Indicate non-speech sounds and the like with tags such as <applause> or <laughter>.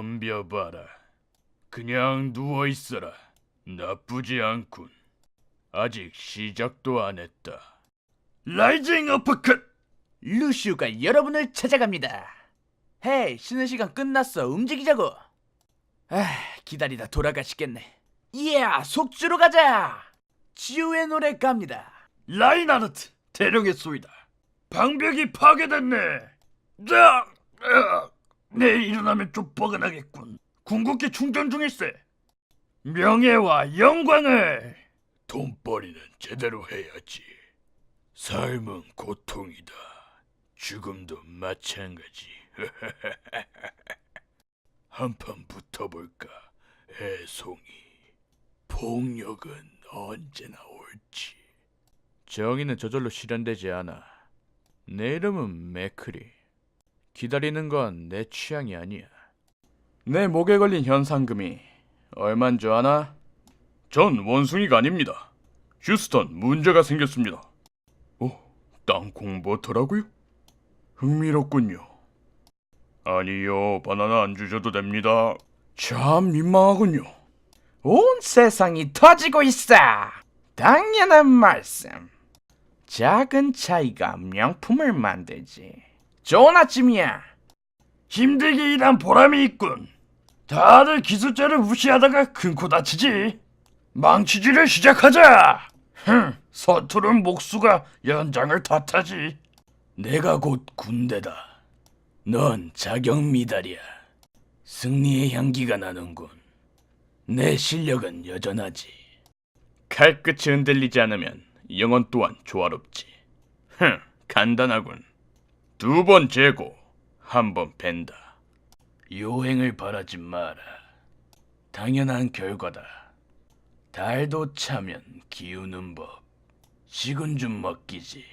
덤벼봐라. 그냥 누워 있어라. 나쁘지 않군. 아직 시작도 안 했다. 라이징 어퍼컷! 루시우가 여러분을 찾아갑니다. 헤이, 쉬는 시간 끝났어. 움직이자고. 아, 기다리다 돌아가시겠네. 예, 속주로 가자. 지우의 노래 갑니다. 라인하르트 대령의 쏘이다. 방벽이 파괴됐네. 자, 아, 내일 일어나면 좀 뻐근하겠군. 궁극기 충전 중일세. 명예와 영광을 돈벌이는 제대로 해야지. 삶은 고통이다. 죽음도 마찬가지. <laughs> 한판 붙어볼까, 애송이. 폭력은 언제나 옳지. 정의는 저절로 실현되지 않아. 내 이름은 맥크리. 기다리는 건 내 취향이 아니야. 내 목에 걸린 현상금이 얼만 줄 아나? 전 원숭이가 아닙니다. 휴스턴 문제가 생겼습니다. 오, 땅콩 버터라고요? 흥미롭군요. 아니요, 바나나 안 주셔도 됩니다. 참 민망하군요. 온 세상이 터지고 있어. 당연한 말씀. 작은 차이가 명품을 만들지. 좋은 아침이야. 힘들게 일한 보람이 있군. 다들 기술자를 무시하다가 큰코 다치지. 망치질을 시작하자. 흥, 서투른 목수가 연장을 탓하지. 내가 곧 군대다. 넌 자격 미달이야. 승리의 향기가 나는군. 내 실력은 여전하지. 칼끝이 흔들리지 않으면 영혼 또한 조화롭지. 흥, 간단하군. 두 번 재고 한 번 벤다. 요행을 바라지 마라. 당연한 결과다. 달도 차면 기우는 법. 식은 좀 먹기지.